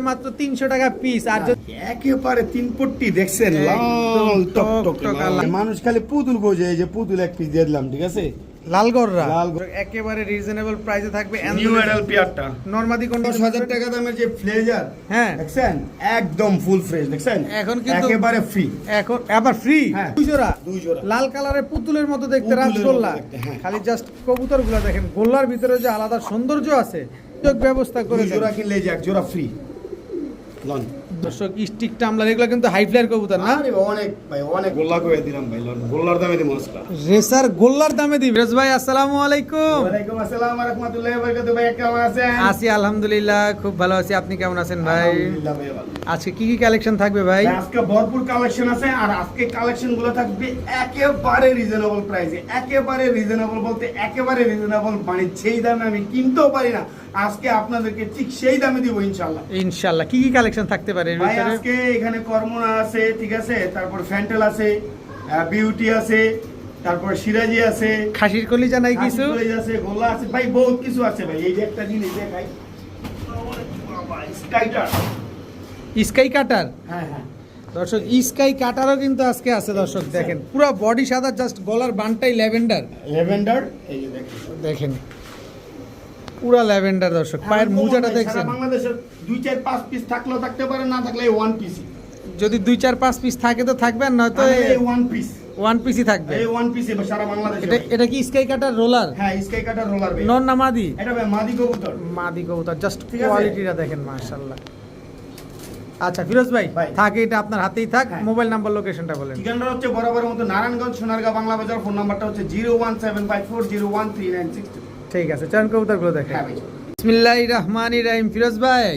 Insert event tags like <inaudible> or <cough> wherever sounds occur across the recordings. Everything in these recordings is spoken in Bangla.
মাত্র তিনশো টাকা পিস আর যদি একেবারে তিন পট্টি দেখছেন? লাল টকটকে। মানুষ খালি পুতুল খোঁজে যে পুতুল এক পিস দিয়ে দিলাম ঠিক আছে? লালগড়রা। লাল একেবারে রিজনেবল প্রাইসে থাকবে নিউ পেয়ারটা নর্মাদি কোন দশ হাজার টাকা দামের যে ফ্লেজার হ্যাঁ। দেখছেন? একদম ফুল ফ্রেশ দেখছেন? এখন কিন্তু- একেবারে ফ্রি এখন আবার ফ্রি হ্যাঁ। দুই জোড়া? দুই জোড়া। লাল কালারের পুতুলের মতো দেখতে রাজগোল্লা। হ্যাঁ। খালি জাস্ট কবুতরগুলা দেখেন। গোল্লার ভিতরে যে আলাদা সৌন্দর্য আছে ব্যবস্থা করে। জোড়া কিনলে যে এক জোড়া ফ্রি লন। দর্শক স্টিক টামলার এগুলো কিন্তু হাই ফ্লায়ার কবুতর না? অনেক ভাই অনেক গোল্লা করে দিলাম ভাই লন। গোল্লার দামে রেসার গোল্লার দামে দিই রেস ভাই আসসালামু আলাইকুম। ওয়ালাইকুম আসসালাম ওয়া রাহমাতুল্লাহি ওয়া বারাকাতুহু। ভাই কেমন আছেন? আছি আলহামদুলিল্লাহ খুব ভালো আছি। আপনি কেমন আছেন ভাই? আলহামদুলিল্লাহ ভাই ভালো। আজকে কি কি কালেকশন থাকবে ভাই? ভাই, আজকে ভরপুর কালেকশন আছে আর আজকে কালেকশনগুলো থাকবে একেবারে রিজনেবল প্রাইসে একেবারে রিজনেবল বলতে একেবারে রিজনেবল মানে সেই দামে আমি কিনতেও পারি না। আজকে আপনাদেরকে ঠিক সেই দামে দিব ইনশাল্লাহ ইনশাআল্লাহ। কি কি কালেকশন থাকতে পারে ভাই আজকে এখানে কর্মনা আছে ঠিক আছে? তারপর ফ্যান্টেল আছে বিউটি আছে তারপর সিরাজি আছে খাসির কলিজা নাই কিছু? কলেজ আছে গোলা আছে। ভাই বহুত কিছু আছে ভাই। এই যে একটা জিনিস দেখাই। স্কাইটার স্কাই কাটার? হ্যাঁ হ্যাঁ। দর্শক স্কাই কাটারও কিন্তু আজকে আছে দর্শক দেখেন। পুরো বডি সাদা জাস্ট গলার বানটাই ল্যাভেন্ডার। ল্যাভেন্ডার এই যে দেখেন। দেখেন। পুরা ল্যাভেন্ডার দর্শক পায়ের মোজাটা দেখছেন? বাংলাদেশের দুই চার পাঁচ পিস থাকলেও থাকতে পারে না থাকলে ওয়ান পিস যদি দুই চার পাঁচ পিস থাকে তো থাকবে আর নয়তো ওয়ান পিস ওয়ান পিসই থাকবে। এই ওয়ান পিস সারা বাংলাদেশে এটা এটা কি স্কাই কাটার রোলার হ্যাঁ স্কাই কাটার রোলার ভাই। নন না মাদি? এটা ভাই মাদি কবুতর। মাদি কবুতর জাস্ট কোয়ালিটিটা দেখেন মাশাআল্লাহ। আচ্ছা ফিরোজ ভাই। থাকে এটা আপনার হাতেই থাক হ্যাঁ। মোবাইল নাম্বার লোকেশনটা বলেন। ঠিকানাটা হচ্ছে বরাবর মতো নারায়ণগঞ্জ সোনারগাঁ বাংলা বাজার ফোন নাম্বারটা হচ্ছে zero one seven five four zero one three nine six ঠিক আছে চয়ন কবুতরগুলো দেখেন হ্যাঁ ভাই। বিসমিল্লাহির রহমানির রহিম ফিরোজ ভাই।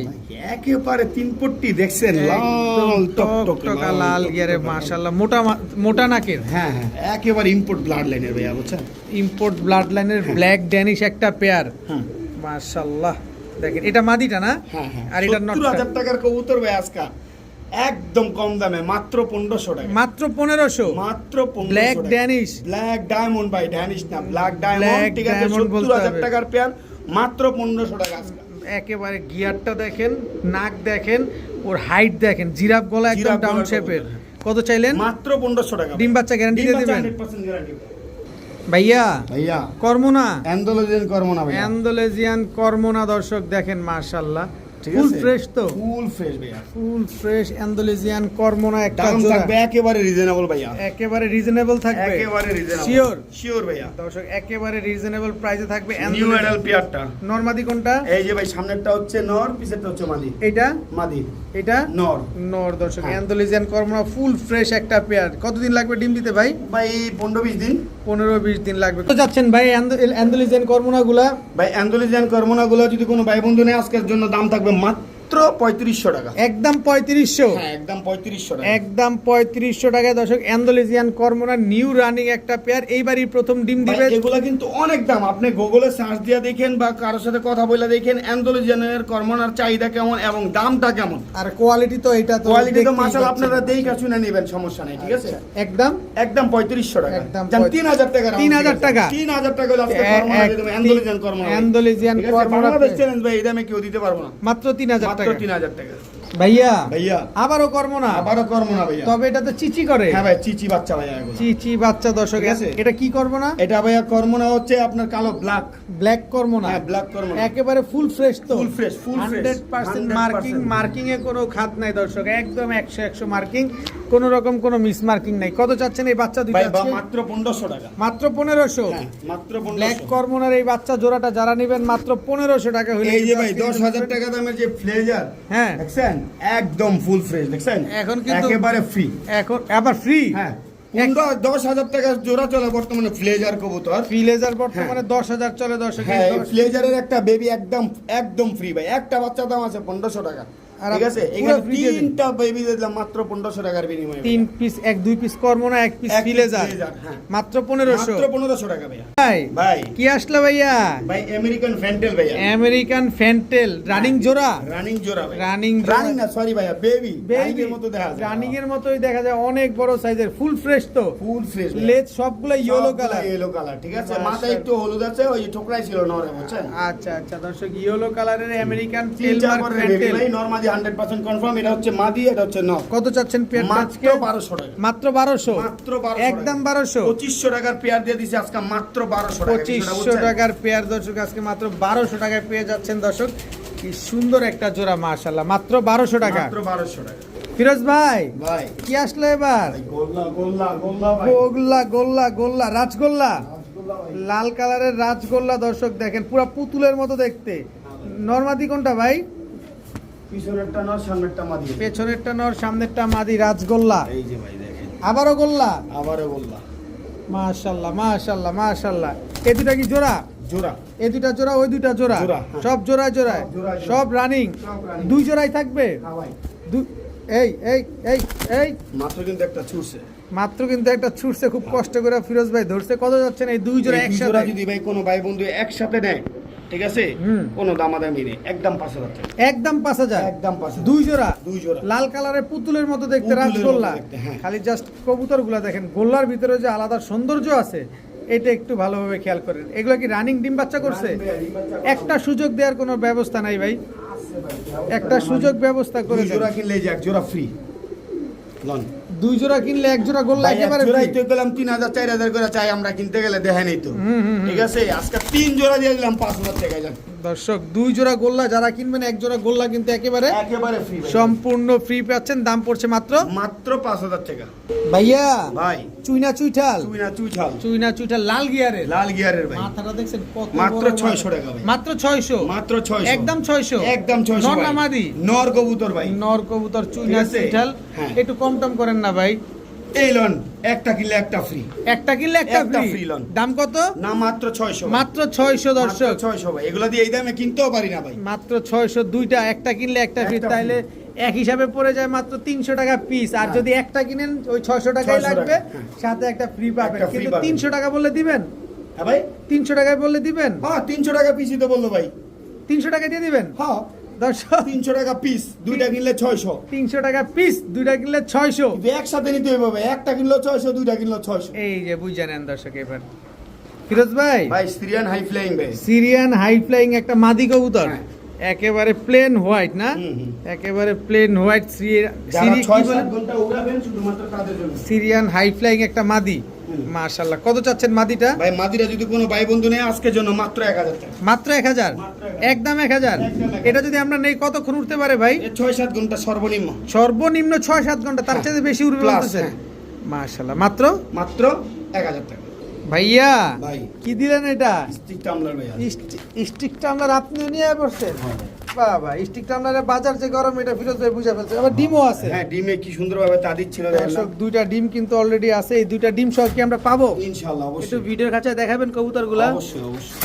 একেবারে তিন পট্টি দেখছেন লাল টকটকে লাল গিয়ারে মাশাআল্লাহ মোটা মোটা নাকের। হ্যাঁ হ্যাঁ একেবারে ইম্পোর্ট ব্লাড লাইনের ভাইয়া বুঝছেন? ইম্পোর্ট ব্লাড লাইনের ব্ল্যাক ড্যানিশ একটা পেয়ার হ্যাঁ। মাশাআল্লাহ দেখেন এটা মাদিটা না? হ্যাঁ হ্যাঁ। আর এটা সত্তর হাজার টাকার কবুতর ভাই আজকা। একদম কম দামে মাত্র পনেরোশো টাকা। মাত্র পনেরোশো? মাত্র ব্ল্যাক ড্যানিশ ব্ল্যাক ডায়মন্ড ভাই ড্যানিশ না ব্ল্যাক ডায়মন্ড ঠিক আছে সত্তর হাজার টাকার পেয়ার মাত্র পনেরোশো টাকা একেবারে গিয়ারটা দেখেন নাক দেখেন ওর হাইট দেখেন জিরাফ গলা একদম ডাউন শেপের কত চাইলেন? মাত্র পনেরোশো টাকা। ডিম বাচ্চা গ্যারান্টি দিয়ে দিবেন? ভাইয়া ভাইয়া। কর্মনা? অ্যান্ডোলজিন কর্ম না ভাইয়া। অ্যান্ডোলেজিয়ান কর্মনা দর্শক দেখেন মার্শাল্লাহ ঠিক ফুল ফ্রেশ তো। ফুল ফ্রেশ ভাইয়া। ফুল ফ্রেশ অ্যান্ডোলেজিয়ান কর্মনা একটা দাম থাকবে একেবারে রিজনেবল ভাইয়া। একেবারে রিজনেবল থাকবে। একেবারে রিজনেবল Sure? শিওর ভাইয়া। দর্শক একেবারে রিজনেবল প্রাইসে থাকবে নিউ এডাল পেয়ারটা নরমাদি কোনটা? এই যে ভাই সামনেরটা হচ্ছে নর পিছেরটা হচ্ছে মাদি এটা মাদি এটা নর নর দর্শক। অ্যান্ডোলেজিয়ান কর্মনা ফুল ফ্রেশ একটা পেয়ার কতদিন লাগবে ডিম দিতে ভাই? ভাই পনেরো বিশ দিন। পনেরো বিশ দিন লাগবে। তো যাচ্ছেন ভাই অ্যান্ডোলেজিয়ান কর্মনা গুলা? ভাই অ্যান্ডোলিজিয়ান কর্মনাগুলো যদি কোনো ভাই বন্ধু নেই আজকের জন্য দাম থাকবে umat মাত্র পঁয়ত্রিশশো টাকা। একদম পঁয়ত্রিশশো? হ্যাঁ একদম পঁয়ত্রিশশো টাকা। একদম পঁয়ত্রিশশো টাকায় দর্শক অ্যান্ডোলেজিয়ান কর্মনা নিউ রানিং একটা পেয়ার। এইবারই প্রথম ডিম দিবে। এগুলা কিন্তু অনেক দাম। আপনি গুগলে সার্চ দিয়ে দেখেন বা কারোর সাথে কথা বলে দেখেন অ্যান্ডোলিজিয়ানের কর্মনার চাহিদা কেমন এবং দামটা কেমন। আর কোয়ালিটি তো এটা তো কোয়ালিটি তো মাসাল। আপনারা দেখে শুনে নেবেন সমস্যা নেই ঠিক আছে? একদম? একদম পঁয়ত্রিশশো টাকা। একদম তিন হাজার টাকা 3000 টাকা? তিন হাজার টাকা দিয়ে দেবো, এক- অ্যান্ডোলিজিয়ান কর্মনা। অ্যান্ডোলেজিয়ান কর্মনা চ্যালেঞ্জ ভাই এই দামে কেউ দিতে পারব না। মাত্র তিন হাজার মাত্র তিন হাজার টাকা। ভাইয়া ভাইয়া। আবারও কর্মনা আবারও কর্মনা ভাইয়া। তবে এটা তো চিচি করে। হ্যাঁ ভাই চিচি বাচ্চা ভাইয়া এগুলো। চিচি বাচ্চা দর্শক আছে? এটা কি করব না? এটা ভাইয়া কর্মনা হচ্ছে আপনার কালো ব্ল্যাক। ব্ল্যাক কর্মনা হ্যাঁ ব্ল্যাক কর্মনা একেবারে ফুল ফ্রেশ তো। fresh, full fresh, hundred 100% marking marking এ কোনো খাত নাই দর্শক একদম একশো একশো মার্কিং। কোনো রকম কোনো মিস মার্কিং নাই। কত চাচ্ছেন এই বাচ্চা দুইটা ভাই মাত্র পনেরোশো টাকা। মাত্র পনেরোশো? হ্যাঁ মাত্র ব্ল্যাক পনেরোশো কর্মনার এই বাচ্চা জোড়াটা যারা নেবেন মাত্র পনেরোশো টাকা হলে এই যে ভাই আজকে দশ হাজার টাকা দামের যে ফ্লেজার হ্যাঁ। দেখছেন? একদম ফুল ফ্রেশ দেখছেন? এখন কিন্তু- একেবারে ফ্রি এখন আবার ফ্রি হ্যাঁ। দশ হাজার টাকা জোড়া চলে বর্তমানে ফ্লেজার কবুতর। ফ্লেজার বর্তমানে দশ হাজার চলে হ্যাঁ দশ- ফ্লেজারের একটা বেবি একদম একদম ফ্রি ভাই। একটা বাচ্চা দাম আছে পনেরোশো টাকা। ঠিক আছে? পুরো এখানে free দিয়ে দিন। তিনটা বেবি দিলাম মাত্র পনেরোশো টাকার বিনিময়ে তিন পিস এক দুই পিস কর্মনা এক পিস ফিলেজার ফিলেজার। মাত্র পনেরোশো। মাত্র পনেরোশো টাকা ভাইয়া। ভাই ভাই। কি আসলো ভাইয়া? ভাই আমেরিকান ফ্যান্টেল ভাইয়া। আমেরিকান ফ্যান্টেল রানিং জোড়া? রানিং জোড়া ভাই Running রানিং না সরি ভাইয়া বেবি বেবি রানিং এর মতো দেখা যায়। রানিং এর মতোই দেখা যায় অনেক বড় সাইজের ফুল ফ্রেশ তো। ফুল ফ্রেশ লেজ সবগুলো ইয়েলো কালার ইয়েলো কালার ঠিক আছে। মাথায় একটু হলুদ আছে ওই ঠোকরাই ছিল নরে বুঝছেন? আচ্ছা আচ্ছা দর্শক ইয়েলো কালারের আমেরিকান ফ্যান্টেল নরমালি 100% কনফার্ম এটা হচ্ছে মাদি এটা হচ্ছে নর কত চাচ্ছেন পেয়ারটা মাত্র 1200 টাকা। মাত্র বারোশো? মাত্র 1200 একদম বারোশো? পঁচিশশো টাকার পেয়ার দিয়ে দিছে আজকে মাত্র 1200 টাকা। পঁচিশশো টাকার পেয়ার দর্শক আজকে মাত্র বারোশো টাকায় পেয়ে যাচ্ছেন দর্শক। কি সুন্দর একটা জোড়া মাশাল্লাহ মাত্র বারোশো টাকা। মাত্র 1200 টাকা। ফিরোজ ভাই ভাই। কি আসলো এবার? গোল্লা গোল্লা গোল্লা গোল্লা গোল্লা গোল্লা রাজগোল্লা? লাল কালারের রাজগোল্লা দর্শক দেখেন পুরা পুতুলের মতো দেখতে। নর্মাদি কোনটা ভাই? পিছনেরটা নর সামনেরটা মাদি। পেছনেরটা নর সামনেরটা মাদি রাজগোল্লা। এই যে ভাই দেখেন। আবারও গোল্লা? আবারও গোল্লা। এই দুটা কি জোড়া? জোড়া। এই দুটা জোড়া ওই দুটা জোড়া? জোড়া, হ্যাঁ। সব জোড়ায় রানিং? দুই জোড়াই থাকবে? হ্যাঁ ভাই। দু- এই এই এই এই। মাত্র কিন্তু একটা ছুটছে মাত্র কিন্তু একটা ছুটছে খুব কষ্ট করে ফিরোজ ভাই ধরছে। কত যাচ্ছেন এই দুই জোড়া একসাথে? যদি ভাই কোনো ভাই বন্ধু একসাথে নেয় ঠিক আছে। কোনো দামাদামি নেই। একদম পাঁচ হাজার একদম পাঁচ হাজার? একদম পাঁচ দুই জোড়া? দুই জোড়া। লাল কালারের পুতুলের মতো দেখতে রাজগোল্লা হ্যাঁ। খালি জাস্ট কবুতরগুলা দেখেন গোল্লার ভিতরে যে আলাদা সৌন্দর্য আছে এটা একটু ভালোভাবে খেয়াল করেন। এগুলো কি রানিং ডিম বাচ্চা করছে? একটা সুযোগ দেওয়ার কোনো ব্যবস্থা নাই ভাই। একটা সুযোগ ব্যবস্থা করে। জোড়া কিনলে এক জোড়া ফ্রি লন। দুই জোড়া কিনলে এক জোড়া গোল্লা একেবারে জোড়াই তো গেলাম তিন হাজার চার হাজার করে চাই আমরা কিনতে গেলে দেখে নেই তো। ঠিক আছে আজকে তিন জোড়া দিয়ে দিলাম পাঁচ হাজার টাকা যান। দর্শক দুই জোড়া গোল্লা যারা কিনবেন এক জোড়া গোল্লা কিন্তু একেবারে একেবারে ফ্রি সম্পূর্ণ ফ্রি পাচ্ছেন দাম পড়ছে মাত্র মাত্র পাঁচ হাজার টাকা। ভাইয়া ভাই। চুইনা চুইঠাল। তুই না তুই ছাল চুইনা চুইঠাল লাল গিয়ারের। লাল গিয়ারের ভাই। মাথাটা দেখছেন কত মাত্র 600 মাথা। টাকা ভাই। মাত্র 600 মাত্র ছয়শো। একদম 600 একদম ছয়শো নর ভাই। না মাদি নর কবুতর ভাই। নর কবুতর চুইনা চুইঠাল। হ্যাঁ। একটু কম টম করেন না ভাই। এই লন একটা কিনলে একটা ফ্রি একটা কিনলে একটা ফ্রি loan। দাম কত? না মাত্র ছয়শো। মাত্র 600 দর্শক। ছয়শো ভাই। এগুলো দিয়ে এই দামে কিনতেও পারি না ভাই। মাত্র 600 দুইটা একটা কিনলে একটা ফ্রি তাইলে এক হিসাবে পড়ে যায় মাত্র 300 টাকা পিস আর হ্যাঁ। যদি একটা কিনেন ওই 600 টাকাই লাগবে। হ্যাঁ। সাথে একটা ফ্রি পাবেন। কিন্তু। 300 টাকা বলে দিবেন? হ্যাঁ ভাই। 300 টাকায় বললে দিবেন? হ্যাঁ তিনশো টাকা পিসই তো বলল ভাই। 300 টাকা দিয়ে দিবেন? হ্যাঁ। দর্শক তিনশো টাকা পিস দুইটা কিনলে ছয়শো। 300 টাকা পিস দুইটা কিনলে 600 কিন্তু একসাথে নিতে হবে একটা কিনলো ছয়শো দুইটা কিনলো ছয়শো। এই যে বুঝে নেন দর্শক এবার। ফিরোজ ভাই। ভাই সিরিয়ান হাই ফ্লাইং ভাই সিরিয়ান হাই ফ্লাইং একটা মাদি কবুতর। একেবারে প্লেন হোয়াইট না। একেবারে plain white Syrian high flying একটা মাদি। মাশাল্লাহ কত চাচ্ছেন মাদিটা? ভাই মাদিটা যদি কোনো ভাই বন্ধু নেয় আজকের জন্য মাত্র এক হাজার টাকা। মাত্র এক হাজার? মাত্র এক হাজার। একদম এক হাজার? একদম এক এটা যদি আমরা নেই কতক্ষণ উঠতে পারে ভাই? এ ছয় সাত ঘণ্টা সর্বনিম্ন। সর্বনিম্ন ছয় সাত ঘণ্টা তার চেয়ে চাইতে বেশি উঠবে হ্যাঁ। মাত্র? মাত্র এক হাজার টাকা। ভাইয়া ভাই। কি দিলেন এটা? স্টিক টামলার ভাই স্টিক টামলার আপনিও নিয়ে বসছেন? বাবা স্টিক টামলারের বাজার যে গরম এটা ফিরোজ ভাই বুঝে ফেলছে। আবার ডিমও আছে। হ্যাঁ ডিমে কি সুন্দরভাবে তা দিচ্ছিল দেখেন দর্শক দুইটা ডিম কিন্তু অলরেডি আছে। এই দুইটা ডিম সহ কি আমরা পাবো? ইনশাআল্লাহ একটু অবশ্যই। ভিডিওর কাছে দেখাবেন কবুতরগুলা। অবশ্যই অবশ্যই।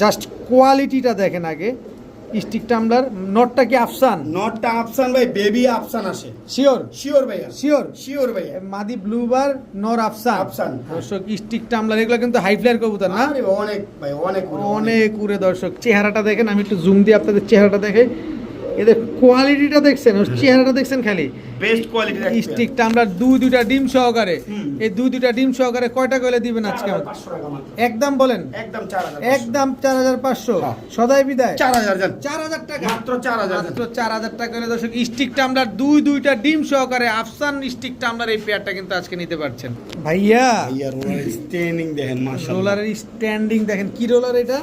জাস্ট কোয়ালিটিটা দেখেন আগে। স্টিক টাম্বলার নটটা কি আফসান? নটটা আফসান ভাই বেবি আফসান আসে। শিওর? শিওর ভাইয়া। শিওর? শিওর ভাইয়া। মাদি ব্লু বার নর আফসান। আফসান, হ্যাঁ। দর্শক স্টিক টাম্বলার এগুলো কিন্তু হাই ফ্লায়ার কবুতর না? আরে অনেক ভাই অনেক অনেক। উড়ে দর্শক। চেহারাটা দেখেন আমি একটু জুম দিয়ে আপনাদের চেহারাটা দেখে এদের কোয়ালিটিটা দেখছেন ওর চেহারাটা দেখছেন খালি? বেস্ট কোয়ালিটির স্টিক টামলার দুই দুইটা ডিম সহকারে এই দুই দুইটা ডিম সহকারে কয়টা কইলে দিবেন আজকে? একদম বলেন। একদম একদম চার হাজার পাঁচশো। হ্যাঁ। সদাই বিদায়। চার হাজার যান চার হাজার টাকা। মাত্র চার হাজার মাত্র চার হাজার টাকা হলে দর্শক স্টিক টামলার দুই দুইটা ডিম সহকারে আফসান স্টিক টামলার এই পেয়ারটা কিন্তু আজকে নিতে পারছেন। ভাইয়া ভাইয়া রোলার স্টেনিং দেখেন মাশাআল্লাহ। রোলারের স্ট্যান্ডিং দেখেন। কি রোলার এটা?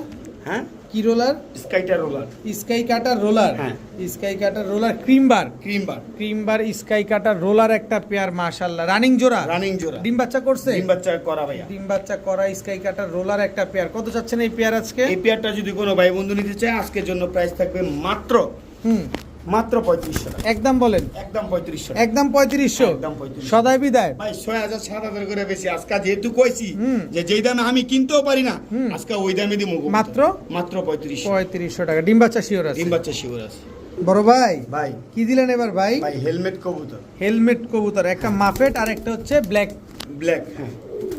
হ্যাঁ? কি রোলার? স্কাইটার রোলার। Sky cutter roller. হ্যাঁ। Sky cutter roller cream bar. Cream bar. Cream bar sky cutter roller একটা পেয়ার মাশাল্লাহ রানিং জোড়া? রানিং জোড়া। ডিম বাচ্চা করছে? ডিম বাচ্চা করা ভাইয়া। ডিম বাচ্চা করা স্কাই কাটার রোলার একটা পেয়ার কত চাচ্ছেন এই পেয়ার আজকে? এই পেয়ারটা যদি কোনো ভাই বন্ধু নিতে চায় আজকের জন্য প্রাইস থাকবে মাত্র হুম। মাত্র পঁয়ত্রিশশো একদম বলেন। একদম পঁয়ত্রিশশো একদম পঁয়ত্রিশশো? একদম 3500 সদাই বিদায়। ভাই ছয় হাজার সাত হাজার করে বেশি। আজকে যেহেতু কইছি যে যেই দামে আমি কিনতেও পারি না। আজকে ওই দামে দিব মাত্র? মাত্র পঁয়ত্রিশ পঁয়ত্রিশশো টাকা। ডিম বাচ্চা শিওর আছে? ডিম বাচ্চা শিওর আছে। বড় ভাই ভাই। কি দিলেন এবার ভাই? ভাই হেলমেট কবুতর। হেলমেট কবুতর একটা মাফেট আর একটা হচ্ছে ব্ল্যাক। ব্ল্যাক হ্যাঁ।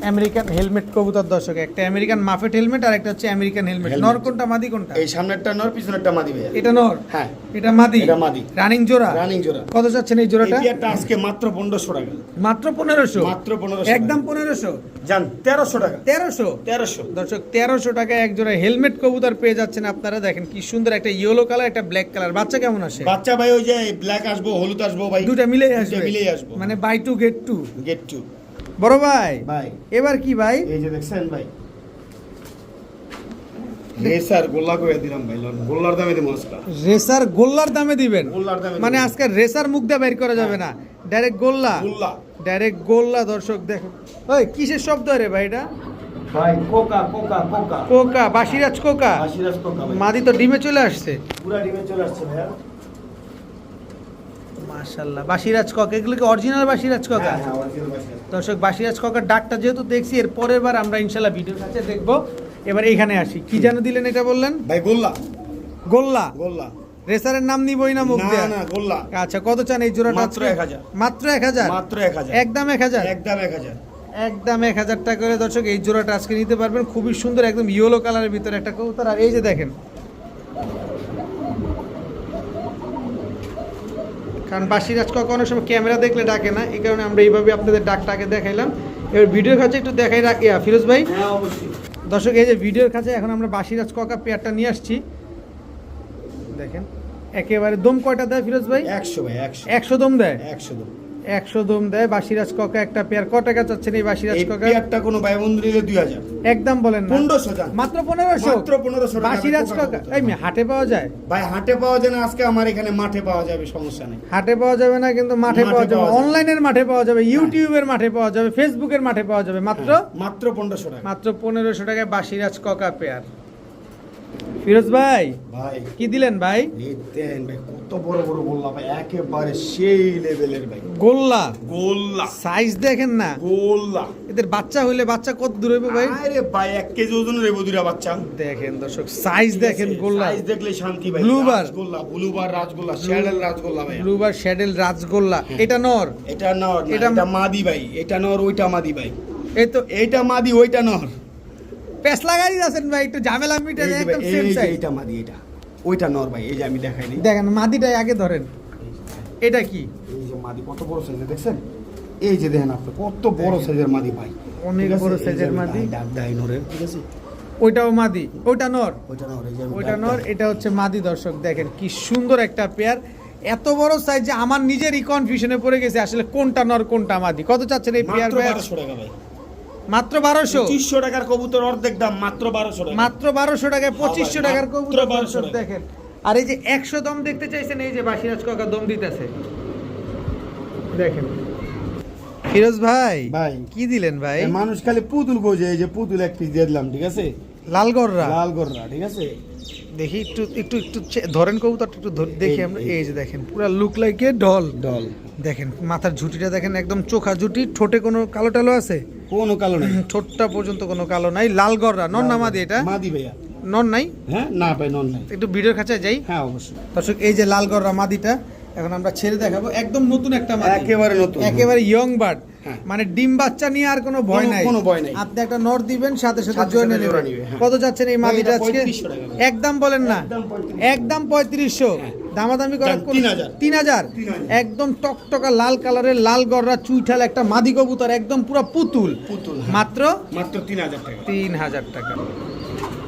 আমেরিকান হেলমেট কবুতর দর্শক একটা আমেরিকান মাফেট হেলমেট আর একটা হচ্ছে আমেরিকান হেলমেট নর কোনটা মাদি কোনটা? এই সামনেরটা নর পিছনেরটা মাদি ভাইয়া। এটা নর? হ্যাঁ। এটা মাদি? এটা মাদি। রানিং জোড়া? রানিং জোড়া। কত যাচ্ছেন এই জোড়াটা? পেয়ারটা আজকে মাত্র পনেরোশো টাকা। মাত্র পনেরোশো? মাত্র 1500 একদম পনেরোশো? যান তেরোশো টাকা। তেরোশো? তেরোশো। দর্শক তেরোশো টাকায় এক জোড়া হেলমেট কবুতর পেয়ে যাচ্ছেন আপনারা। দেখেন কি সুন্দর একটা ইয়েলো কালার একটা ব্ল্যাক কালার বাচ্চা কেমন আসে? বাচ্চা ভাই ওই যে ব্ল্যাক আসব হলুদ আসব ভাই। দুটা মিলেই আসবে। মিলেই আসব। মানে by to get to get two বড় ভাই ভাই। এবার কি ভাই? এই যে দেখছেন ভাই। রেসার গোল্লা করে দিলাম ভাই গোল্লার দামে দিলাম রেসার গোল্লার দামে দিবেন? মানে। আজকে রেসার মুখ দিয়ে বের করা যাবে না। ডাইরেক্ট গোল্লা। গোল্লা। ডাইরেক্ট গোল্লা দর্শক দেখো। ওই কিসের শব্দ রে ভাই এটা? ভাই কোকা কোকা কোকা। কোকা বাসিরাজ কোকা? মাদি তো ডিমে চলে আসছে। পুরা ডিমে চলে আসছে ভাইয়া। মাশাল্লাহ বাসিরাজ কক এগুলো কি অরিজিনাল বাসিরাজ কোকা? হ্যাঁ হ্যাঁ। দর্শক বাসিরাজ কাকার ডাকটা যেহেতু দেখছি এর পরের বার আমরা ইনশাল্লাহ ভিডিওর কাছে দেখব। এবার এইখানে আসি। কি যেন দিলেন এটা বললেন? ভাই গোল্লা। গোল্লা? গোল্লা। রেসারের নাম নিবই না মুখ না না গোল্লা। আচ্ছা কত চান এই জোড়াটা মাত্র আজকে? 1000 মাত্র এক হাজার? মাত্র এক হাজার। একদম এক হাজার? একদম এক হাজার। একদম এক হাজার টাকা করে দর্শক এই জোড়াটা আজকে নিতে পারবেন। খুবই সুন্দর একদম ইয়েলো কালারের ভিতরে একটা কবুতর। আর এই যে দেখেন কারণ বাসিরাজ কাকা অনেক সময় ক্যামেরা দেখলে ডাকে না এই কারণে আমরা এইভাবে আপনাদের ডাকটাকে দেখাইলাম। এবার ভিডিওর কাছে একটু দেখাই রাখি ফিরোজ ভাই। হ্যাঁ দর্শক এই যে ভিডিওর কাছে এখন আমরা বাসিরাজ কাকা পেয়ারটা নিয়ে আসছি। দেখেন একেবারে দম কয়টা দেয় ফিরোজ ভাই? একশো ভাই একশো। একশো দম দেয়? একশো দাম। একশো দম দেয় বাসিরাজ কাকা একটা পেয়ার টাকা চাচ্ছেন এই বাসিরাজ কাকা পেয়ারটা কোনো ভাই বন্ধু নিলে দুই হাজার। একদম বলেন না। পনেরোশো মাত্র পনেরোশো? মাত্র 1500 টাকা। বাসিরাজ কাকা এই হাটে পাওয়া যায়? ভাই হাটে পাওয়া যায় না আজকে আমার এখানে মাঠে পাওয়া যাবে সমস্যা নেই। হাটে পাওয়া যাবে না কিন্তু মাঠে পাওয়া যাবে। পাওয়া যাবে। অনলাইনের মাঠে পাওয়া যাবে ইউটিউবের মাঠে পাওয়া যাবে ফেসবুকের মাঠে পাওয়া যাবে। মাত্র? মাত্র পনেরোশো টাকা। মাত্র পনেরোশো টাকায় বাসিরাজ কাকা পেয়ার ফিরোজ ভাই ভাই। কি দিলেন ভাই? দেন ভাই কত বড় বড় গোল্লা ভাই একেবারে সেই লেভেলের ভাই। গোল্লা? গোল্লা। সাইজ দেখেন না। গোল্লা। এদের বাচ্চা হইলে বাচ্চা কত দূর হইবে ভাই? আরে ভাই এক কেজি ওজন রে বদিরা বাচ্চা। দেখেন দর্শক সাইজ দেখেন গোল্লা। সাইজ দেখলে শান্তি ভাই। Bar। রাজগোল্লা ব্লুবার রাজগোল্লা শ্যাডেল রাজগোল্লা ভাই। ব্লুবার শ্যাডেল রাজগোল্লা। এটা নর। এটা নর এটা- এটা মাদি ভাই এটা নর ওইটা মাদি ভাই। এই তো এইটা মাদি ওইটা নর। পেস লাগাই আছেন ভাই একটু ঝামেলা মিটে একদম সেম সাইজ এইটা মাদি এটা ওইটা নর ভাই এই যে আমি দেখাই দিই দেখেন মাদিটাই আগে ধরেন। এটা কি? এই যে মাদি কত বড় সাইজের দেখছেন? এই যে দেখেন আপনি কত বড় সাইজের মাদি ভাই। অনেক বড় সাইজের মাদি। ডাক ঠিক আছে? ওইটাও মাদি ওইটা নর। ওইটা নর এই যে ওইটা নর এটা হচ্ছে মাদি দর্শক দেখেন কি সুন্দর একটা পেয়ার এত বড় সাইজ যে আমার নিজেরই কনফিউশনে পড়ে গেছে আসলে কোনটা নর কোনটা মাদি। কত চাচ্ছেন এই পেয়ার ভাই। মাত্র বারোশো। পঁচিশশো টাকার কবুতর অর্ধেক দাম মাত্র বারোশো টাকা। মাত্র বারোশো টাকায় পঁচিশশো টাকার কবুতর 1200 দর্শক টাকা। দেখেন। আর এই যে একশো দম দেখতে চাইছেন এই যে বাসিরাজ কাকা দম দিতেছে। দেখেন। ফিরোজ ভাই ভাই। কি দিলেন ভাই? মানুষ খালি পুতুল খোঁজে এই যে পুতুল এক পিস দিয়ে দিলাম ঠিক আছে? লালগড়রা। লাল গররা ঠিক আছে? দেখি একটু একটু একটু ধরেন কবুতরটা একটু দেখি এই- আমরা। এই- এই যে দেখেন পুরো look like a doll doll দেখেন মাথার ঝুটিটা দেখেন একদম চোখা ঝুটি ঠোঁটে কোনো কালো টালো আছে? কোনো কালো নাই। <laughs> ঠোঁটটা পর্যন্ত কোনো কালো নাই। লাল গররা নন না মাদি এটা? মাদি ভাইয়া। নন নাই? হ্যাঁ না ভাই নন নাই। একটু ভিডিওর কাছে যাই। হ্যাঁ অবশ্যই। দর্শক এই যে লাল গররা মাদিটা এখন আমরা ছেড়ে দেখাবো। একদম নতুন একটা মাদি। একেবারে নতুন। একেবারে ইয়ং বার্ড। মানে ডিম বাচ্চা নিয়ে আর কোনো ভয় নাই। কোনো ভয় নাই। আপনি একটা নর দিবেন সাথে সাথে জয়েন নেবেন। নিবে, হ্যাঁ। কত যাচ্ছেন এই মাদিটা আজকে? 3500 টাকা ভাই। একদম বলেন না। একদম 3500 পঁয়ত্রিশশো। হ্যাঁ। দামাদামি করে যান, 3000 তিন হাজার। 3000 একদম টকটকা লাল কালারের লাল গররা চুইঠাল একটা মাদি কবুতর একদম পুরো পুতুল। পুতুল হ্যাঁ। মাত্র মাত্র তিন হাজার টাকা। তিন হাজার টাকা।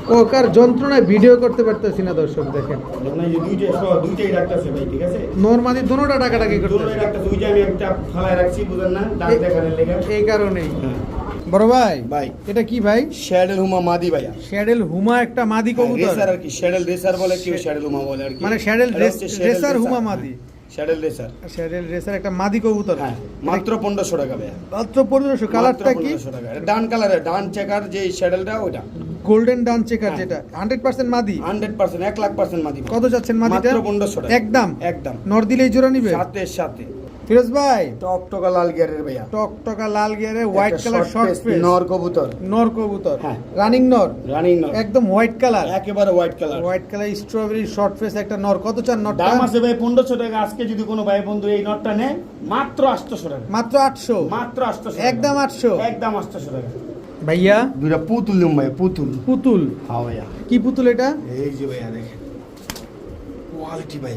ওকার যন্ত্রণায় ভিডিও করতে পারতেছি না দর্শক দেখেন। নর্মাদি দুটোটা টাকাটাকি এই- কারণেই। হ্যাঁ। বড় ভাই ভাই। এটা কি ভাই? শ্যাডেল হুমা মাদি ভাইয়া। শ্যাডেল হুমা একটা মাদি কবুতর। রেসার আর কি শ্যাডেল রেসার বলে কেউ শ্যাডেল হুমা বলে আর কি। মানে শ্যাডেল রেসার হুমা হ্যাঁ, মাদি। শ্যাডেল রেসার শ্যাডেল রেসার একটা মাদি কবুতর। হ্যাঁ মাত্র পনেরোশো টাকা ভাইয়া। মাত্র পনেরোশো কালারটা কি? 1500 টাকা। ডান চেকার যে শ্যাডেলটা ওটা গোল্ডেন ডান চেকার হ্যাঁ। যেটা হান্ড্রেড পার্সেন্ট মাদি। হান্ড্রেড পার্সেন্ট এক লাখ পার্সেন্ট মাদি। কত যাচ্ছেন মাদিটা? মাত্র পনেরোশো টাকা। একদম। একদম। নর দিলেই জোড়া নিবে? সাথে সাথে। ফিরোজ ভাই? টকটকা লাল গিয়ারের ভাইয়া। টকটকা লাল গিয়ারে হোয়াইট কালার শর্ট ফেস নর কবুতর। নর কবুতর। হ্যাঁ। রানিং নর। রানিং নর। একদম হোয়াইট কালার একেবারে white colour white colour strawberry short face একটা নর। কত চান নরটা? দাম আছে ভাই পনেরোশো টাকা। আজকে যদি কোনো ভাই বন্ধু এই নটটা নেয় মাত্র আটশোশো টাকা। মাত্র আটশো? মাত্র আটশোশো একদম 800 একদম আটশোশো টাকা। ভাইয়া? দুইটা পুতুল নিম ভাই পুতুল। পুতুল? হ্যাঁ ভাইয়া। কি পুতুল এটা? এই যে ভাইয়া দেখেন। কোয়ালিটি ভাই।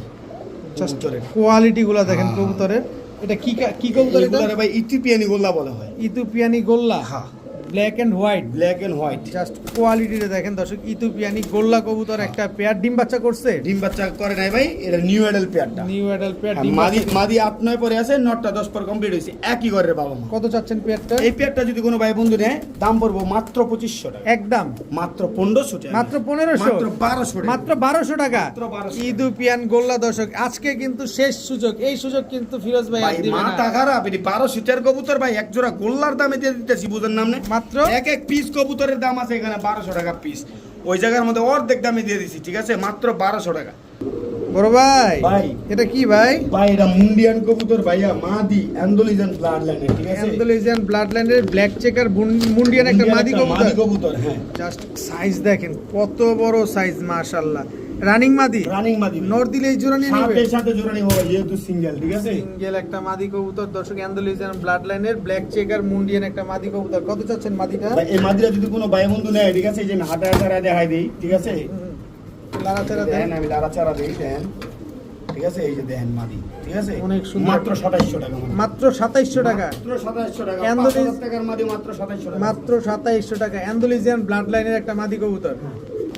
জাস্ট কবুতরের। কোয়ালিটি গুলা দেখেন হ্যাঁ। কবুতরের। এটা কি কা- কবুতর এটা? ভাই ইথিওপিয়ানি গোল্লা বলা হয়। ইথিওপিয়ানি গোল্লা? হ্যাঁ। Black and white black and white just কোয়ালিটিটা দেখেন দর্শক ইথিওপিয়ানি গোল্লা কবুতর একটা পেয়ার ডিম বাচ্চা করছে। ডিম বাচ্চা করে নাই ভাই এটা নিউ অ্যাডাল পেয়ারটা নিউ অ্যাডাল পেয়ার ডিম মাদি মাদি আট নয় পরে আছে নটটা দশ পর কমপ্লিট হয়েছে। একই ঘরের বাবা মা। কত চাচ্ছেন পেয়ারটা এই পেয়ারটা যদি কোনো ভাই বন্ধু নেয় দাম পড়ব মাত্র পঁচিশশো টাকা। একদম। মাত্র পনেরোশো টাকা। মাত্র পনেরোশো? মাত্র বারোশো মাত্র বারোশো টাকা? মাত্র 1200 ইথিওপিয়ান গোল্লা দর্শক আজকে কিন্তু শেষ সুযোগ। এই সুযোগ কিন্তু ফিরোজ ভাই মাথা খারাপ এটি বারো সিটার কবুতর ভাই। এক জোড়া গোল্লার দামে দিয়ে দিতেছি বুঝেন নাম নেই। মাত্র এক এক পিস কবুতরের দাম আছে এখানে বারোশো টাকা পিস ওই জায়গার মধ্যে অর্ধেক দামে দিয়ে দিছি ঠিক আছে? মাত্র বারোশো টাকা। বড় ভাই ভাই। এটা কি ভাই? ভাই এটা মুন্ডিয়ান কবুতর ভাইয়া মাদি অ্যান্ডোলিজান ব্লাড ঠিক আছে? ব্লাড লাইনের ব্ল্যাক চেকার মুন্ডিয়ান একটা মাদি কবুতর মাদি কবুতর। হ্যাঁ। জাস্ট সাইজ দেখেন কত বড় সাইজ মাশাআল্লাহ। রানিং মাদি? রানিং মাদি। নর দিলে এই জোড়া নিয়ে সাথে সাথে জোড়া ভাই, যেহেতু সিঙ্গেল ঠিক আছে? সিঙ্গেল একটা মাদি কবুতর দর্শক অ্যান্ডালুইজিয়ান ব্লাড লাইনের ব্ল্যাক চেকার মুন্ডিয়ান একটা মাদি কবুতর। কত চাচ্ছেন মাদিটা? এই মাদিরা যদি কোনো ভাই বন্ধু নেয় ঠিক আছে এই যে হাঁটা হাঁটা দেখাই দিই ঠিক আছে? লাড়াচাড়া দেন। দেন আমি লাড়াচাড়া দিই দেন। ঠিক আছে এই যে মাদি ঠিক আছে? অনেক সুন্দর। মাত্র সাতাইশশো টাকা মাত্র সাতাইশশো টাকা। মাত্র সাতাইশশো টাকা Andoliz- টাকার মাদি মাত্র সাতাইশশো টাকা। মাত্র সাতাইশশো টাকা। অ্যান্ডালুইজিয়ান ব্লাড লাইনের একটা মাদি কবুতর।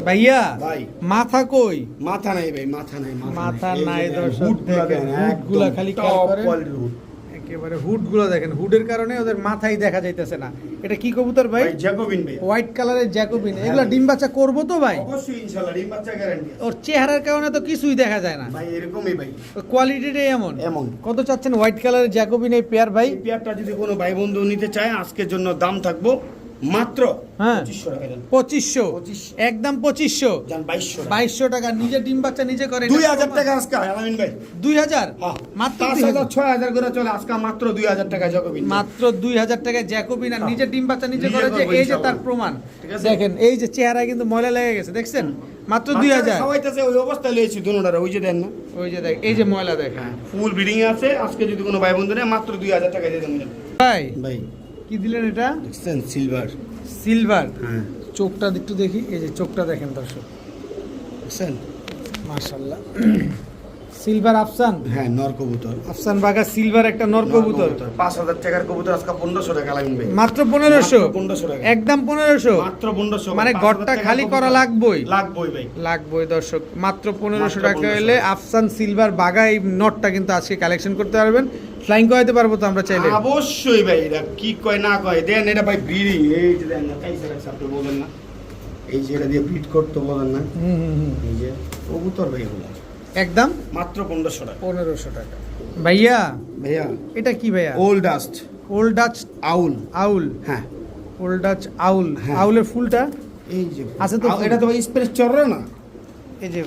ভাইয়া ভাই। মাথা কই? মাথা নাই ভাই মাথা নাই মাথা নাই, দর্শক হুডগুলা হুডগুলা খালি। একেবারে হুডগুলো দেখেন হুডের কারণে ওদের মাথায় দেখা যাইতেছে না। এটা কি কবুতর ভাই? জ্যাকোবিন ভাই। হোয়াইট কালারের জ্যাকোবিন। হ্যাঁ এগুলা। ডিম বাচ্চা করব তো ভাই? অবশ্যই ইনশাআল্লাহ ডিম বাচ্চা গ্যারান্টি ওর চেহারার কারণে তো কিছুই দেখা যায় না। ভাই এরকমই ভাই। কোয়ালিটিটাই এমন। এমন। কত চাচ্ছেন হোয়াইট কালারের জ্যাকোবিন এই পেয়ার ভাই? পেয়ারটা যদি কোনো ভাই বন্ধু নিতে চায় আজকের জন্য দাম থাকব মাত্র হ্যাঁ। পঁচিশশো টাকা দেন পঁচিশশো। 2500 একদম পঁচিশশো। বাইশশো টাকা। নিজে ডিম বাচ্চা নিজে করে দুই হাজার টাকা আজকে আলামিন ভাই। দুই হাজার? হ্যাঁ। মাত্র ছয় হাজার করে চলে আজকে মাত্র দুই হাজার টাকা জগবিন মাত্র দুই হাজার টাকায় জ্যাকোবিন আর হ্যাঁ। নিজে ডিম বাচ্চা নিজে করে যে এই যে তার প্রমাণ। দেখেন এই যে চেহারায় কিন্তু ময়লা লেগে গেছে দেখছেন? মাত্র দুই হাজার। খাওয়াইতেছে ওই অবস্থায় লয়েছি দুনোটারে ওই যে দেন না। ওই যে দেখ এই যে ময়লা হ্যাঁ ফুল ব্রিডিং আছে আজকে যদি কোনো ভাই বন্ধু নেয় মাত্র দুই হাজার টাকা দিয়ে দেবেন ভাই ভাই। কি দিলেন এটা? দেখছেন সিলভার সিলভার হ্যাঁ। চোখটা একটু দেখি। এই যে চোখটা দেখেন দর্শক। দেখছেন? মাশাল্লাহ সিলভার আফসান? হ্যাঁ নর কবুতর। আফসান বাগা সিলভার একটা নর কবুতর। পাঁচ হাজার টাকার কবুতর আজকে পনেরোশো টাকা লাগবে মাত্র পনেরোশো? মাত্র 1500 টাকা। একদম পনেরোশো? মাত্র পনেরোশো। মানে ঘরটা খালি করা লাগবই? লাগবই ভাই। লাগবই দর্শক মাত্র পনেরোশো মাত্র টাকা হলে আফসান সিলভার বাগা এই নটটা কিন্তু আজকে কালেকশন করতে পারবেন। ফ্লাইং করাইতে পারব তো আমরা চাইলে? অবশ্যই ভাই এটা কি কয় না কয়। দেন এটা ভাই ব্রিডিং এই যে দেন না কাইসে রাখছে আপনি বলেন না। এই যে এটা দিয়ে ব্রিড করতে বলেন না। হুম, হুম, হুম। এই যে কবুতর ভাই এগুলো। একদম মাত্র পনেরোশো টাকা। পনেরোশো টাকা। ভাইয়া ভাইয়া। এটা কি ভাইয়া? Old dust. Old Dutch owl. Owl. হ্যাঁ। Old Dutch owl. হ্যাঁ। আউলের ফুলটা? এই যে আছে তো এটা তো ভাই স্প্রেস চড়রা না? এই যে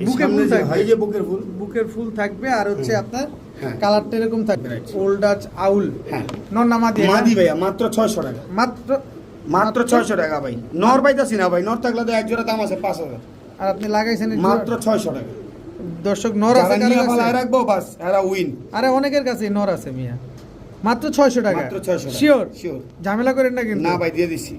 এই বুকে সামনে ফুল যে থাকবে। যে বুকের ফুল। বুকের ফুল থাকবে আর হচ্ছে আপনার হ্যাঁ। কালারটা এরকম থাকবে। Old Dutch owl. হ্যাঁ। নর নামাদি মাদি ভাইয়া মাত্র ছয়শো টাকা। মাত্র? মাত্র ছয়শো টাকা ভাই। নর পাইতাছি না ভাই। নর থাকলে তো এক জোড়া দাম আছে পাঁচ হাজার। আর আপনি লাগাইছেন মাত্র ছয়শো টাকা। দর্শক নর আছে যারা কারও নিয়ে পালায় রাখব বাস এরা উইন আরে অনেকের কাছে নর আছে মিয়া। মাত্র ছয়শো টাকা। মাত্র ছয়শো শিওর শিওর ঝামেলা করেন না কিন্তু। না ভাই দিয়ে দিছি।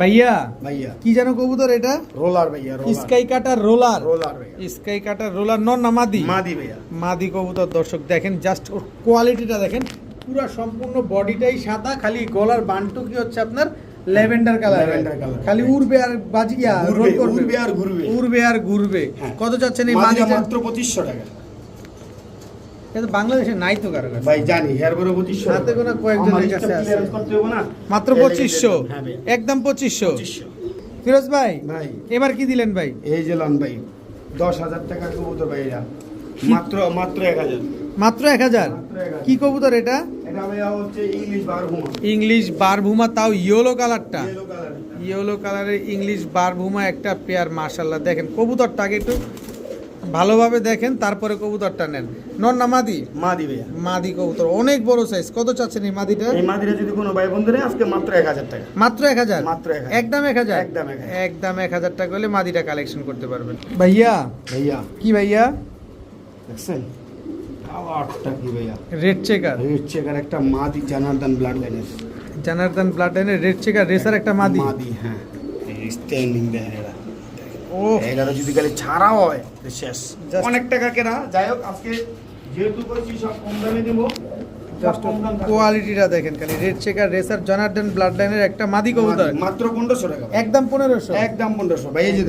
ভাইয়া ভাইয়া। কি জানো কবুতর এটা? রোলার ভাইয়া roller sky cutter roller roller ভাইয়া। স্কাই কাটার রোলার নর না মাদি? মাদি ভাইয়া। মাদি কবুতর দর্শক দেখেন জাস্ট ওর কোয়ালিটিটা দেখেন। পুরো সম্পূর্ণ বডিটাই সাদা খালি গলার বান্টু কি হচ্ছে আপনার ল্যাভেন্ডার কালার। Lavender colour. খালি উড়বে আর বাজিয়া রোল করবে। উড়বে আর ঘুরবে। উড়বে আর ঘুরবে। হ্যাঁ। কত চাচ্ছেন এই মাদিটা মাত্র পঁচিশশো টাকা। কিন্তু বাংলাদেশে নাই তো কারও কাছে। ভাই জানি হেয়ার বড় পঁচিশশো হাতে গোনা কয়েকজনের কাছে আছে। করতে হবে না? মাত্র এই যে পঁচিশশো হ্যাঁ ভাই। একদম পঁচিশশো। ফিরোজ ভাই ভাই। এবার কি দিলেন ভাই? এই যে লন ভাই দশ হাজার টাকা কবুতর ভাই এরা। মাত্র মাত্র এক হাজার। মাত্র এক হাজার। কি কবুতর এটা? এটা ভাইয়া হচ্ছে ইংলিশ বারভুমা তাও ইয়েলো কালারটা ইয়েলো কালারের ইংলিশ বারভুমা একটা পেয়ার মার্শাল্লাহ দেখেন কবুতরটাকে একটু ভালোভাবে দেখেন তারপরে কবুতরটা নেন। নর না মাদি? মাদি ভাইয়া। মাদি কবুতর অনেক বড় সাইজ কত চাচ্ছেন এই মাদিটা? এই মাদিরা যদি কোনো ভাই বন্ধু নেয় আজকে মাত্র এক হাজার টাকা। মাত্র এক হাজার? মাত্র 1000 একদম এক হাজার? একদম 1000 একদম এক হাজার টাকা হলে মাদিটা কালেকশন করতে পারবেন। ভাইয়া? ভাইয়া। কি ভাইয়া? দেখছেন? কালারটা কি ভাইয়া? রেড চেকার রেড চেকার একটা মাদি জানার্দান ব্লাড লাইনের জানার্দান ব্লাড লাইনের রেড চেকার রেসার একটা মাদি? মাদি হ্যাঁ। স্ট্যান্ডিং দেখেন এরা। ও এগারো যদি ছাড়া হয় শেষ। অনেক টাকা কেনা। যাই হোক আজকে যেহেতু করছি সব কম দামে দেবো। জাস্ট কম দাম থাকবে। কোয়ালিটিটা দেখেন খালি। Red checker racer Janardan blood লাইনের একটা মাদি কবুতর। মাত্র পনেরোশো টাকা একদম পনেরোশো। একদম পনেরোশো। ভাই এই যে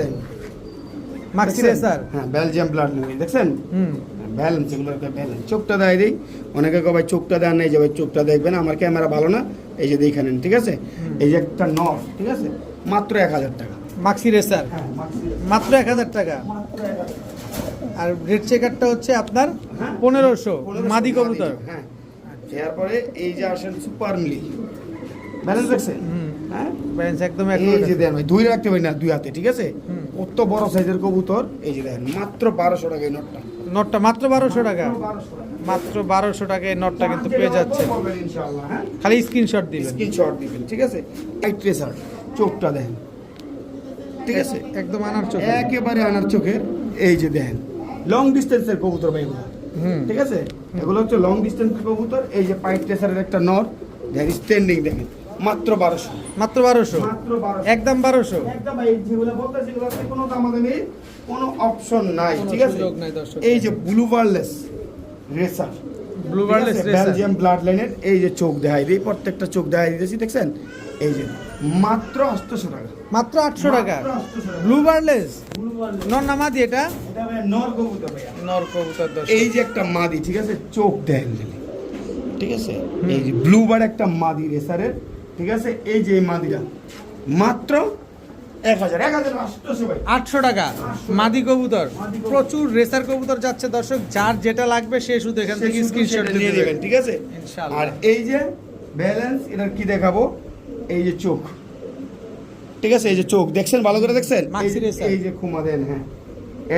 মাক্সি দেখছেন? রেসার হ্যাঁ বেলজিয়াম ব্লাড লাইন দেখছেন? হুম। ব্যালেন্স এগুলো একটা ব্যালেন্স চোখটা দেয় দিই। অনেকে কবাই চোখটা দেন নাই যে ভাই চোখটা দেখবেন আমার ক্যামেরা ভালো না। এই যে দেখে নেন ঠিক আছে? এই যে একটা নর ঠিক আছে? মাত্র এক হাজার টাকা। মাক্সি রেসার হ্যাঁ মাত্র এক হাজার টাকা? এক আর রেড চেকারটা হচ্ছে আপনার হ্যাঁ। পনেরোশো মাদি কবুতর। হ্যাঁ। এরপরে এই যে আসেন সুপার মিলি ব্যালেন্স দেখছেন? হ্যাঁ? ব্যালেন্স একদম এই দেন দুই রাখতে পারি না দুই হাতে ঠিক আছে। কত বড় সাইজের কবুতর এই যে দেখেন মাত্র বারোশো টাকা এই নটটা। নটটা মাত্র বারোশো টাকা? মাত্র বারোশো টাকায় নটটা কিন্তু পেয়ে যাচ্ছে হ্যাঁ। খালি স্ক্রিনশট দিবেন। স্ক্রিনশট দিবেন ঠিক আছে? লাইট ট্রেসার চোখটা দেখেন। ঠিক আছে? একদম আনার চোখ। একেবারে আনার চোখের এই যে দেখেন লং ডিস্টেন্সের কবুতর ভাই এগুলো। ঠিক আছে? এগুলো হচ্ছে লং ডিস্টেন্সের কবুতর এই যে পাইপ ট্রেসারের একটা নট। দেখেন স্ট্যান্ডিং দেখেন। মাত্র বারোশো। মাত্র বারোশো? একদম বারোশো? একদম যেগুলো কোনো দামাদামি কোনো অপশন নাই ঠিক আছে। এই যে blue barless racer blue barless Belgium blood লাইনের এই যে চোখ দেখাই দিই প্রত্যেকটা চোখ দেখাই দিতেছি দেখছেন? এই যে মাত্র আটশোশো টাকা। মাত্র আটশো টাকা? মাত্র 800 টাকা। ব্লু বার্লেস নর না মাদি এটা? এটা নর কবুতর নর কবুতর এই যে একটা মাদি ঠিক আছে? চোখ দেন ঠিক আছে? এই যে ব্লু বার একটা মাদি রেসারের ঠিক আছে? এই যে এই মাদিটা। মাত্র আটশো টাকা। মাদি কবুতর। প্রচুর রেসার কবুতর যাচ্ছে দর্শক। যার যেটা লাগবে সে শুধু এখান থেকে স্ক্রিনশট নিয়ে নেবেন ঠিক আছে? আর এই যে ব্যালেন্স এটার কি দেখাবো? এই যে চোখ। ঠিক আছে? এই যে চোখ। দেখছেন? ভালো করে দেখছেন? এই যে- racer। এই যে খুমা দেন হ্যাঁ।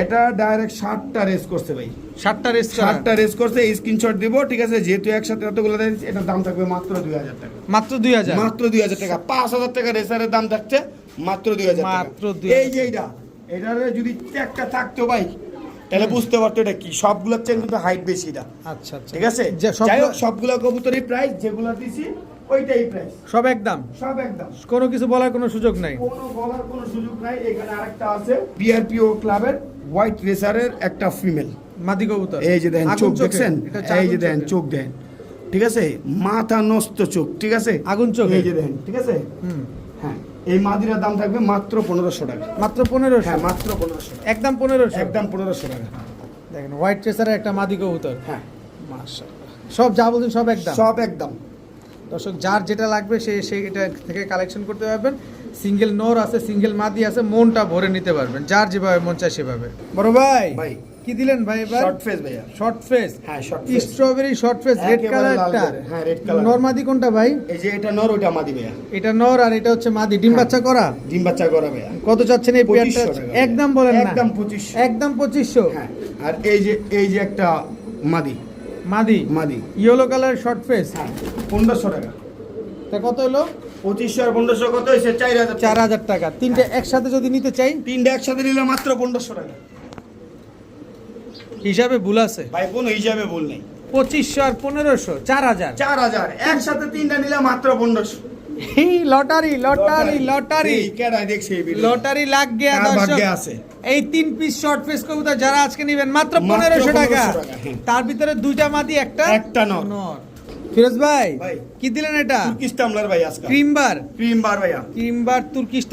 এটা ডাইরেক্ট ষাটটা রেস করছে ভাই। সাতটা রেস ষাটটা রেস করছে স্ক্রিনশট দিব ঠিক আছে? যেহেতু একসাথে এতগুলো এটার দাম থাকবে মাত্র দুই হাজার টাকা। মাত্র দুই হাজার? মাত্র দুই হাজার টাকা। পাঁচ হাজার টাকা রেসারের দাম থাকছে মাত্র দুই হাজার মাত্র 2000 এই যে এইটা এটার যদি একটা থাকতো ভাই তাহলে বুঝতে পারতো এটা কি। সবগুলোর চেয়ে কিন্তু হাইট বেশি এটা। আচ্ছা আচ্ছা। ঠিক আছে? যাই সবগুলো হোক সবগুলো কবুতরই প্রাইস যেগুলো দিছি ওইটাই প্রাইস সব একদম? সব একদম। কোনো কিছু বলার কোনো সুযোগ নাই? কোনো বলার কোনো সুযোগ নাই। এখানে আরেকটা আছে বিআরপিও ক্লাবের হোয়াইট রেসারের একটা ফিমেল। মাদি কবুতর। এই যে দেখেন চোখ দেখছেন? এই যে দেখেন চোখ। দেখেন। ঠিক আছে? মাথা নষ্ট চোখ ঠিক আছে? আগুন চোখে। এই যে দেখেন ঠিক আছে? হুম। হ্যাঁ এই মাদিরার দাম থাকবে মাত্র পনেরোশো টাকা। মাত্র পনেরোশো? হ্যাঁ মাত্র পনেরোশো একদম পনেরোশো? একদম পনেরোশো টাকা। দেখেন হোয়াইট ট্রেসারের একটা মাদি কবুতর। হ্যাঁ। সব যা বলছেন সব একদম? সব একদম। দর্শক যার যেটা লাগবে সে সেটা থেকে কালেকশন করতে পারবেন। সিঙ্গেল নোর আছে সিঙ্গেল মাদি আছে মনটা ভরে নিতে পারবেন। যার যেভাবে মন চায় সেভাবে। বড় ভাই ভাই। কি দিলেন ভাই এবার? শর্ট ফেস ভাইয়া। শর্ট ফেস হ্যাঁ short face strawberry short face red কালারটা হ্যাঁ, red color। নরমাদি কোনটা ভাই? এই যে এটা নর ওইটা মাদি ভাইয়া। এটা নর আর এটা হচ্ছে মাদি। ডিম হ্যাঁ। বাচ্চা করা? ডিম বাচ্চা করা ভাইয়া। কত চাচ্ছেন এই পেয়ারটা? একদম বলেন না। একদম 2500 একদম পঁচিশশো। হ্যাঁ আর এই যে এই যে একটা মাদি। মাদি। মাদি। ইয়েলো কালার শর্ট ফেস হ্যাঁ পনেরোশো টাকা। তা কত হলো? পঁচিশশো আর পনেরোশো কত হয়েছে? চার হাজার চার হাজার টাকা। তিনটে একসাথে যদি নিতে চাই? তিনটা একসাথে নিলে মাত্র পনেরোশো টাকা। হিসাবে ভুল আছে। ভাই কোনো হিসাবে ভুল নেই। পঁচিশশো আর পনেরোশো চার হাজার। চার হাজার। একসাথে তিনটা নিলে মাত্র পনেরোশো। Lottery lottery lottery. এই কেডায় দেখছে এই ভিডিও লটারি লাগ গিয়া দর্শক। আছে? এই তিন পিস শর্ট পিস কবুতর যারা আজকে নেবেন মাত্র পনেরোশো টাকা। 1500 টাকা, হ্যাঁ। তার ভিতরে দুইটা মাদি একটা একটা নর। ফিরোজ ভাই। কি দিলেন এটা? তুর্কিশ টামলার ভাই আজকে। ভাইয়া। তুর্কিশ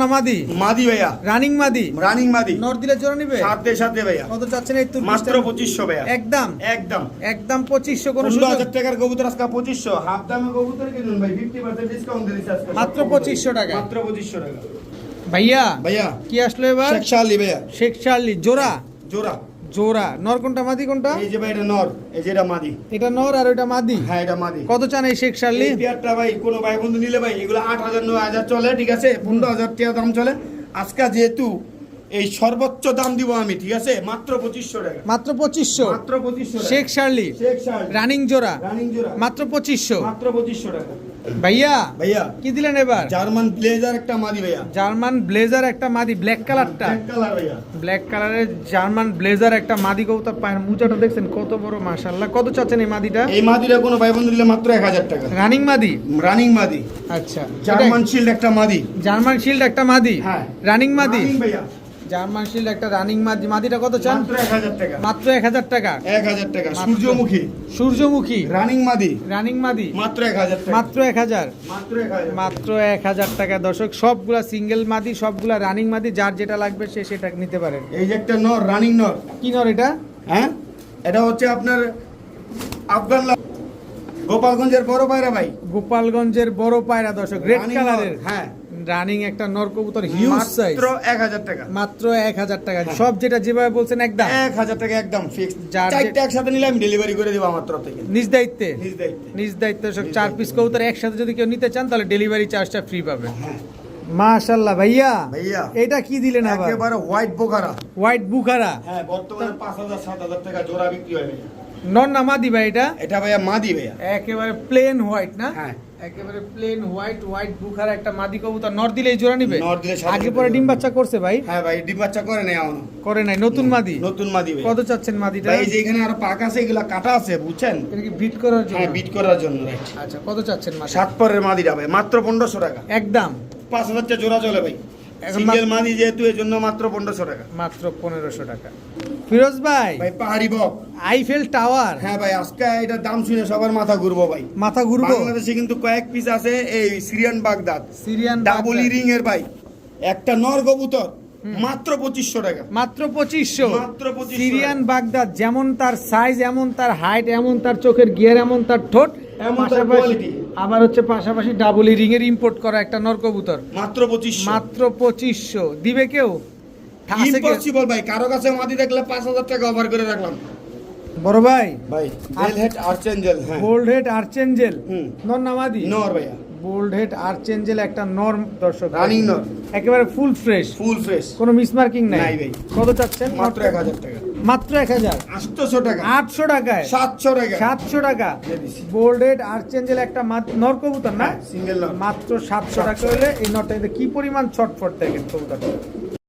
না মাদি? মাদি ভাইয়া। রানিং মাদি? রানিং মাদি। নর দিলে জোর নিবে? সাথে সাথে ভাইয়া। কত চাচ্ছেন এই তুর্কিশ মাত্র পঁচিশশো ভাইয়া। একদম। একদম। একদম পঁচিশশো কোনো পনেরো হাজার টাকার কবুতর আজকে পঁচিশশো। হাফ দামে কবুতর কিনুন ভাই ফিফটি পার্সেন্ট ডিসকাউন্ট দিয়েছে আজকে মাত্র 2500 টাকা। মাত্র পঁচিশশো টাকা। ভাইয়া ভাইয়া। কি আসলো এবার? শেখ শালি ভাইয়া। শেখ চার্লি জোড়া? জোড়া। জোড়া। নর কোনটা মাদি কোনটা? এই যে ভাই এটা নর। এই যে এটা মাদি। এটা নর আর ওইটা মাদি? হ্যাঁ এটা মাদি। কত চান এই শেখ এই পেয়ারটা ভাই কোনো ভাই বন্ধু নিলে ভাই এগুলো আট হাজার নয় হাজার চলে ঠিক আছে? পনেরো হাজার টাকা দাম চলে। আজকে যেহেতু এই সর্বোচ্চ দাম দিব আমি ঠিক আছে? মাত্র পঁচিশশো টাকা। মাত্র পঁচিশশো? মাত্র পঁচিশশো শেখ শার্লি? শেখ শার্লি। রানিং জোড়া? রানিং জোড়া। মাত্র পঁচিশশো? মাত্র পঁচিশশো টাকা। ভাইয়া ভাইয়া কি দিলেন এবার? জার্মান ব্লেজার একটা মাদি ভাইয়া। জার্মান ব্লেজার একটা মাদি ব্ল্যাক কালারটা? Black color ভাইয়া। ব্ল্যাক কালারের জার্মান ব্লেজার একটা মাদি কবুতর পায়ের মুচাটা দেখছেন? কত বড় মাশাল্লাহ কত চাচ্ছেন এই মাদিটা? এই মাদিরা কোনো ভাই বন্ধু দিলে মাত্র এক হাজার টাকা। রানিং মাদি? রানিং মাদি। আচ্ছা। জার্মান শিল্ড একটা মাদি। জার্মান শিল্ড একটা মাদি? হ্যাঁ। রানিং মাদি? Running ভাইয়া। জার্মান শিল্ড একটা রানিং মাদি মাদিটা কত চান? মাত্র এক হাজার টাকা। মাত্র এক হাজার টাকা। এক হাজার টাকা সূর্যমুখী। সূর্যমুখী। রানিং মাদি। রানিং মাদি। মাত্র এক হাজার টাকা। মাত্র এক হাজার। মাত্র এক হাজার। মাত্র এক হাজার টাকা। দর্শক সবগুলা সিঙ্গেল মাদি সবগুলা রানিং মাদি যার যেটা লাগবে সে সেটা নিতে পারেন। এই যে একটা নর রানিং নর। কি নর এটা? হ্যাঁ? এটা হচ্ছে আপনার আফগান গোপালগঞ্জের বড় পায়রা ভাই। গোপালগঞ্জের বড় পায়রা দর্শক রেড কালারের হ্যাঁ। রানিং একটা নর কবুতর হিউজ সাইজ মাত্র এক হাজার টাকা। মাত্র এক হাজার টাকা। সব যেটা যেভাবে বলছেন একদম। এক হাজার টাকা একদম ফিক্স চারটে একসাথে নিলে আমি ডেলিভারি করে দেবো আমার তরফ থেকে। নিজ দায়িত্বে? নিজ দায়িত্বে। নিজ দায়িত্বে সব চার। পিস কবুতর একসাথে যদি কেউ নিতে চান তাহলে ডেলিভারি চার্জটা ফ্রি পাবে হ্যাঁ। মাশাল্লাহ ভাইয়া। ভাইয়া। এটা কি দিলেন আবার? একেবারে হোয়াইট বোকারা হোয়াইট বুখারা। হ্যাঁ বর্তমানে পাঁচ হাজার সাত হাজার টাকা জোড়া বিক্রি হয় ভাইয়া। নন না মাদি ভাই এটা? এটা ভাইয়া মাদি ভাইয়া। একেবারে প্লেন হোয়াইট না? হ্যাঁ। একেবারে প্লেন হোয়াইট হোয়াইট বুখারা একটা মাদি কবুতর। নর দিলে জোড়া নিবে? নর দিলে আগে পরে ডিম বাচ্চা করছে ভাই? হ্যাঁ ভাই ডিম বাচ্চা করে নেই এখনও। করে নাই। নতুন মাদি? নতুন মাদি ভাই কত চাচ্ছেন মাদিটা? ভাই এই যে এখানে আরও পাক আছে এগুলা কাটা আছে বুঝছেন? এটা কি বিট করার জন্য? হ্যাঁ বিট করার জন্য রাইট আচ্ছা কত চাচ্ছেন মাদি? সাত পরের মাদিটা ভাই মাত্র পনেরোশো টাকা। একদম। পাঁচ হাজারটা জোড়া চলে ভাই। সিঙ্গেল মাদি যেহেতু এর জন্য মাত্র পনেরোশো টাকা। মাত্র পনেরোশো টাকা। ফিরোজ ভাই ভাই পাহাড়ি বক। আইফেল টাওয়ার হ্যাঁ ভাই আজকে এটা দাম শুনে সবার মাথা ঘুরবো ভাই। মাথা ঘুরবো? বাংলাদেশে কিন্তু কয়েক পিস আছে এই সিরিয়ান বাগদাদ সিরিয়ান ডাবল। ইরিং এর ভাই। একটা নর কবুতর মাত্র পঁচিশশো টাকা। মাত্র পঁচিশশো। মাত্র 2500 সিরিয়ান বাগদাদ যেমন তার সাইজ এমন তার হাইট এমন তার চোখের গিয়ার এমন তার ঠোঁট এমন তার পাশাপাশি- আবার হচ্ছে পাশাপাশি ডাবল রিং এর ইম্পোর্ট করা একটা নরকবুতর। মাত্র পঁচিশ মাত্র পঁচিশশো। দিবে কেউ? ইম্পসিবল ভাই। কারও কাছে মাদি দেখলে পাঁচ হাজার টাকা অফার করে রাখলাম। বড় ভাই ভাই হেড আর্চেঞ্জেল হ্যাঁ। বোল্ড হেড আর্চেঞ্জেল হুম। নর নামাদি নর ভাইয়া। বোল্ড হেড আর্চেঞ্জেল একটা নরম দর্শক রানিং নর। একেবারে ফুল ফ্রেশ। Full fresh. কোনো মিসমার্কিং নাই। নাই ভাই। কত চাচ্ছেন? মাত্র এক হাজার টাকা। মাত্র 1000 800 টাকা। আটশো টাকায়? সাতশো টাকা। সাতশো টাকা। বোল্ড হেড আর্চেঞ্জেল একটা নর কবুতর না? সিঙ্গেল নর। মাত্র সাতশো টাকা হলে এই নটটা কি পরিমাণ ছটফট থাকে কবুতর